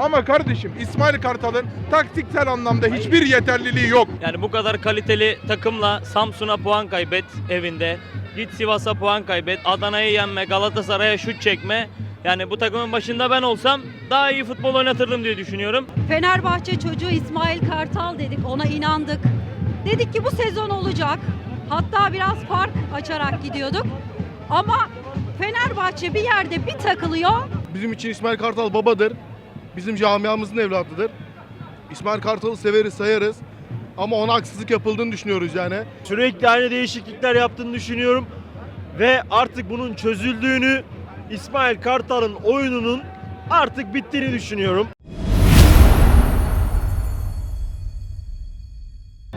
Ama kardeşim İsmail Kartal'ın taktiksel anlamda hiçbir yeterliliği yok. Yani bu kadar kaliteli takımla Samsun'a puan kaybet evinde. Git Sivas'a puan kaybet. Adana'yı yenme, Galatasaray'a şut çekme. Yani bu takımın başında ben olsam daha iyi futbol oynatırdım diye düşünüyorum. Fenerbahçe çocuğu İsmail Kartal dedik, ona inandık. Dedik ki bu sezon olacak. Hatta biraz fark açarak gidiyorduk. Ama Fenerbahçe bir yerde bir takılıyor. Bizim için İsmail Kartal babadır. Bizim camiamızın evladıdır. İsmail Kartal'ı severiz, sayarız. Ama ona haksızlık yapıldığını düşünüyoruz yani. Sürekli aynı değişiklikler yaptığını düşünüyorum. Ve artık bunun çözüldüğünü, İsmail Kartal'ın oyununun artık bittiğini düşünüyorum.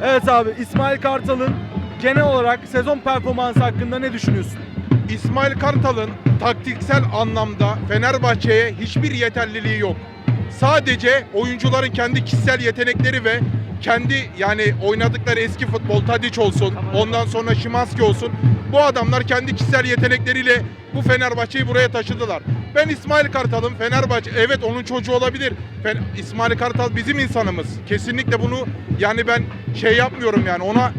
Evet abi İsmail Kartal'ın genel olarak sezon performansı hakkında ne düşünüyorsun? İsmail Kartal'ın taktiksel anlamda Fenerbahçe'ye hiçbir yeterliliği yok. Sadece oyuncuların kendi kişisel yetenekleri ve kendi yani oynadıkları eski futbol Tadic olsun, ondan sonra Şimanski olsun. Bu adamlar kendi kişisel yetenekleriyle bu Fenerbahçe'yi buraya taşıdılar. Ben İsmail Kartal'ın Fenerbahçe evet onun çocuğu olabilir. Fen- İsmail Kartal bizim insanımız. Kesinlikle bunu yani ben şey yapmıyorum yani ona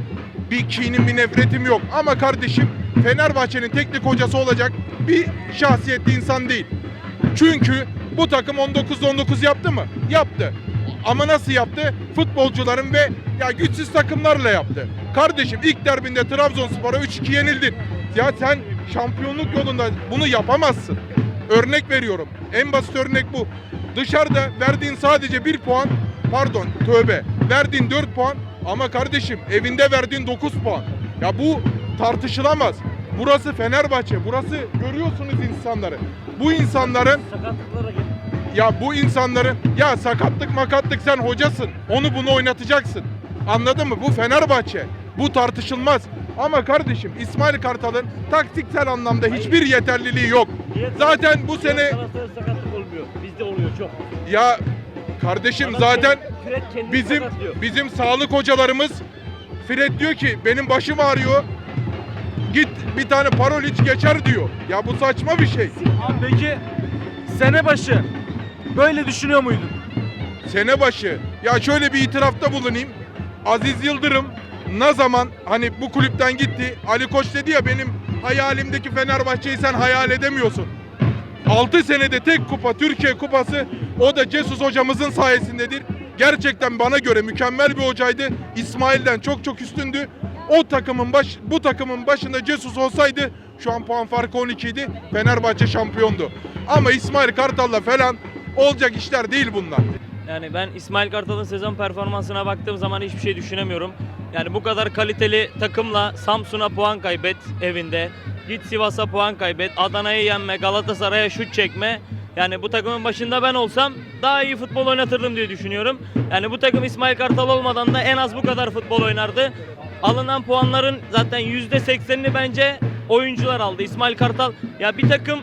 bir kinim bir nefretim yok. Ama kardeşim Fenerbahçe'nin teknik hocası olacak bir şahsiyetli insan değil. Çünkü bu takım 19'da 19 yaptı mı? Yaptı. Ama nasıl yaptı? Futbolcuların ve ya güçsüz takımlarla yaptı. Kardeşim ilk derbinde Trabzonspor'a 3-2 yenildin. Ya sen şampiyonluk yolunda bunu yapamazsın. Örnek veriyorum. En basit örnek bu. Dışarıda verdiğin sadece 1 puan, pardon tövbe, verdiğin 4 puan ama kardeşim evinde verdiğin 9 puan. Ya bu tartışılamaz. Burası Fenerbahçe. Burası görüyorsunuz insanları. Bu insanların Sakatlıklara ya bu insanların ya sakatlık makatlık sen hocasın. Onu bunu oynatacaksın. Anladın mı? Bu Fenerbahçe. Bu tartışılmaz. Ama kardeşim İsmail Kartal'ın taktiksel anlamda hiçbir yeterliliği yok. Niye- Zaten bu Diğer sene sakatlık olmuyor. Bizde oluyor çok. ya kardeşim Adam zaten kendi- bizim sakatlıyor. bizim sağlık hocalarımız Fred diyor ki benim başım ağrıyor. Git bir tane parol iç geçer diyor. Ya bu saçma bir şey. Abi peki sene başı böyle düşünüyor muydun? Sene başı ya şöyle bir itirafta bulunayım. Aziz Yıldırım ne zaman hani bu kulüpten gitti. Ali Koç dedi ya benim hayalimdeki Fenerbahçe'yi sen hayal edemiyorsun. 6 senede tek kupa Türkiye kupası o da Cesus hocamızın sayesindedir. Gerçekten bana göre mükemmel bir hocaydı. İsmail'den çok çok üstündü. O takımın baş bu takımın başında Cesus olsaydı şu an puan farkı 12 idi. Fenerbahçe şampiyondu. Ama İsmail Kartal'la falan olacak işler değil bunlar. Yani ben İsmail Kartal'ın sezon performansına baktığım zaman hiçbir şey düşünemiyorum. Yani bu kadar kaliteli takımla Samsun'a puan kaybet evinde. Git Sivas'a puan kaybet. Adana'yı yenme, Galatasaray'a şut çekme. Yani bu takımın başında ben olsam daha iyi futbol oynatırdım diye düşünüyorum. Yani bu takım İsmail Kartal olmadan da en az bu kadar futbol oynardı. Alınan puanların zaten %80'ini bence oyuncular aldı. İsmail Kartal ya bir takım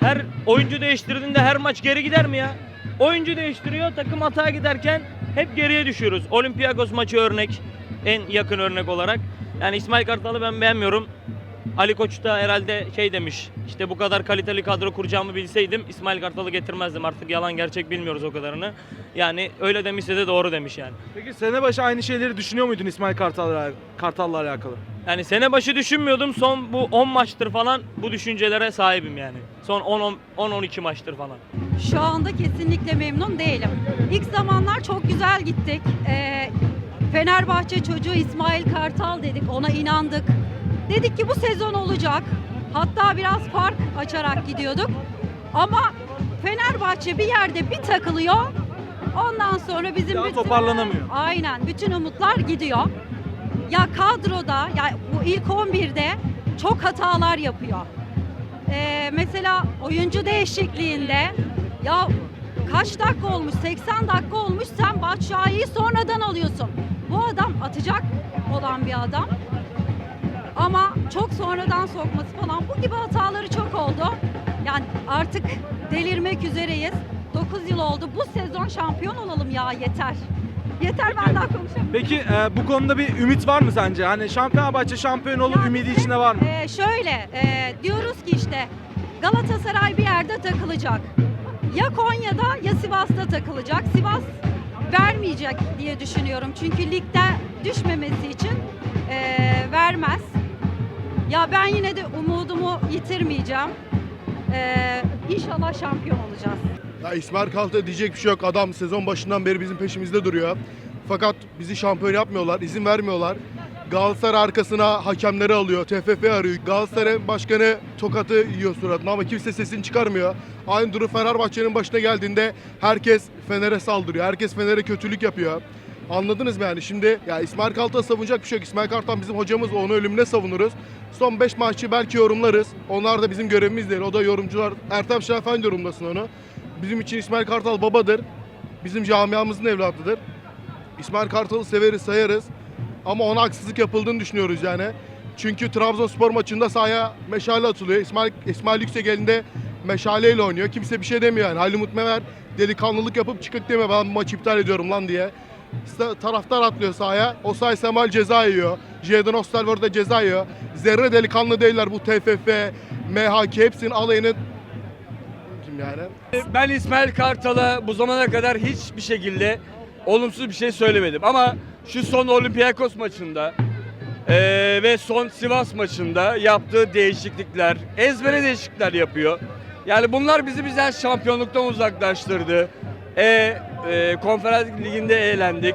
her oyuncu değiştirdiğinde her maç geri gider mi ya? Oyuncu değiştiriyor, takım hata giderken hep geriye düşüyoruz. Olympiakos maçı örnek, en yakın örnek olarak. Yani İsmail Kartal'ı ben beğenmiyorum. Ali Koç da herhalde şey demiş, işte bu kadar kaliteli kadro kuracağımı bilseydim İsmail Kartal'ı getirmezdim. Artık yalan gerçek bilmiyoruz o kadarını. Yani öyle demişse de doğru demiş yani. Peki sene başı aynı şeyleri düşünüyor muydun İsmail Kartal'la Kartal'la alakalı? Yani sene başı düşünmüyordum. Son bu 10 maçtır falan bu düşüncelere sahibim yani. Son 10-12 maçtır falan. Şu anda kesinlikle memnun değilim. İlk zamanlar çok güzel gittik. Ee, Fenerbahçe çocuğu İsmail Kartal dedik, ona inandık. Dedik ki bu sezon olacak. Hatta biraz fark açarak gidiyorduk. Ama Fenerbahçe bir yerde bir takılıyor. Ondan sonra bizim Daha bütün- toparlanamıyor. Aynen bütün umutlar gidiyor. Ya kadroda ya bu ilk 11'de çok hatalar yapıyor. Ee, mesela oyuncu değişikliğinde ya kaç dakika olmuş 80 dakika olmuş sen Batshuayi'yi sonradan alıyorsun. Bu adam atacak olan bir adam. Ama çok sonradan sokması falan bu gibi hataları çok oldu. Yani artık delirmek üzereyiz. 9 yıl oldu. Bu sezon şampiyon olalım ya yeter. Yeter ben daha konuşamıyorum. Peki e, bu konuda bir ümit var mı sence? Hani Fenerbahçe şampiyon olur Ya ümidi bizim, içinde var mı? e, şöyle e, diyoruz ki işte Galatasaray bir yerde takılacak. ya Konya'da ya Sivas'ta takılacak. Sivas vermeyecek diye düşünüyorum. Çünkü ligde düşmemesi için eee, vermez. Ya ben yine de umudumu yitirmeyeceğim. Eee inşallah şampiyon olacağız. Ya İsmail Kartal diyecek bir şey yok. Adam sezon başından beri bizim peşimizde duruyor. Fakat bizi şampiyon yapmıyorlar, izin vermiyorlar. Galatasaray arkasına hakemleri alıyor, TFF arıyor. Galatasaray başkanı tokatı yiyor suratına ama kimse sesini çıkarmıyor. Aynı durum Fenerbahçe'nin başına geldiğinde herkes Fener'e saldırıyor. Herkes Fener'e kötülük yapıyor. Anladınız mı yani? Şimdi ya İsmail Kartal'ı savunacak bir şey yok. İsmail Kartal bizim hocamız, onu ölümüne savunuruz. Son 5 maçı belki yorumlarız. Onlar da bizim görevimiz değil. O da yorumcular. Ertem Şafen yorumlasın onu. Bizim için İsmail Kartal babadır. Bizim camiamızın evladıdır. İsmail Kartal'ı severiz, sayarız. Ama ona haksızlık yapıldığını düşünüyoruz yani. Çünkü Trabzonspor maçında sahaya meşale atılıyor. İsmail, İsmail Yüksek elinde meşaleyle oynuyor. Kimse bir şey demiyor yani. Halim Mutmever delikanlılık yapıp çıkıp demiyor ben maçı iptal ediyorum lan diye. Taraftar atlıyor sahaya. Osay Semal ceza yiyor. Jadon Osterwolde ceza yiyor. Zerre delikanlı değiller bu TFF, MHK hepsinin alayını kim yani? Ben İsmail Kartal'a bu zamana kadar hiçbir şekilde olumsuz bir şey söylemedim. Ama şu son Olympiakos maçında eee, ve son Sivas maçında yaptığı değişiklikler, ezbere değişiklikler yapıyor. Yani bunlar bizi bizden şampiyonluktan uzaklaştırdı. E, e, konferans liginde eğlendik.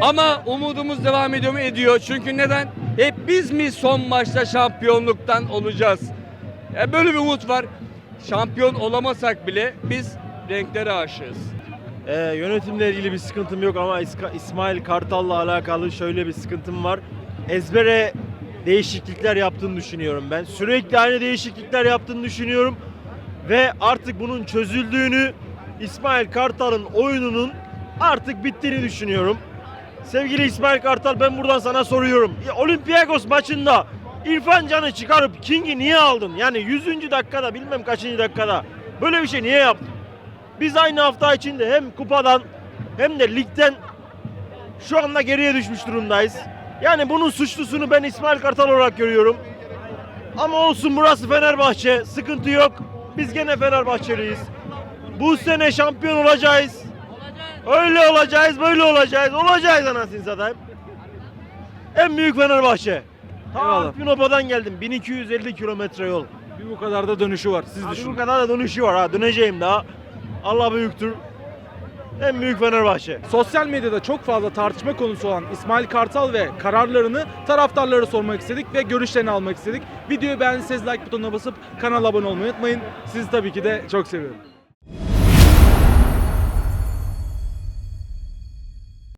Ama umudumuz devam ediyor mu? Ediyor. Çünkü neden? Hep biz mi son maçta şampiyonluktan olacağız? E, böyle bir umut var. Şampiyon olamasak bile biz renklere aşığız. Ee, yönetimle ilgili bir sıkıntım yok ama İsmail Kartal'la alakalı şöyle bir sıkıntım var. Ezbere değişiklikler yaptığını düşünüyorum ben. Sürekli aynı değişiklikler yaptığını düşünüyorum. Ve artık bunun çözüldüğünü, İsmail Kartal'ın oyununun artık bittiğini düşünüyorum. Sevgili İsmail Kartal ben buradan sana soruyorum. Olympiakos maçında İrfan Can'ı çıkarıp King'i niye aldın? Yani 100. dakikada bilmem kaçıncı dakikada böyle bir şey niye yaptın? Biz aynı hafta içinde hem kupadan hem de ligden şu anda geriye düşmüş durumdayız. Yani bunun suçlusunu ben İsmail Kartal olarak görüyorum. Ama olsun burası Fenerbahçe. Sıkıntı yok. Biz gene Fenerbahçeliyiz. Bu sene şampiyon olacağız. Öyle olacağız, böyle olacağız. Olacağız anasını satayım. En büyük Fenerbahçe. Ta Eyvallah. Sinopa'dan geldim. 1250 kilometre yol. Bir bu kadar da dönüşü var. Siz Hadi düşünün. bu kadar da dönüşü var ha. Döneceğim daha. Allah büyüktür. En büyük Fenerbahçe. Sosyal medyada çok fazla tartışma konusu olan İsmail Kartal ve kararlarını taraftarlara sormak istedik ve görüşlerini almak istedik. Videoyu beğendiyseniz like butonuna basıp kanala abone olmayı unutmayın. Sizi tabii ki de çok seviyorum.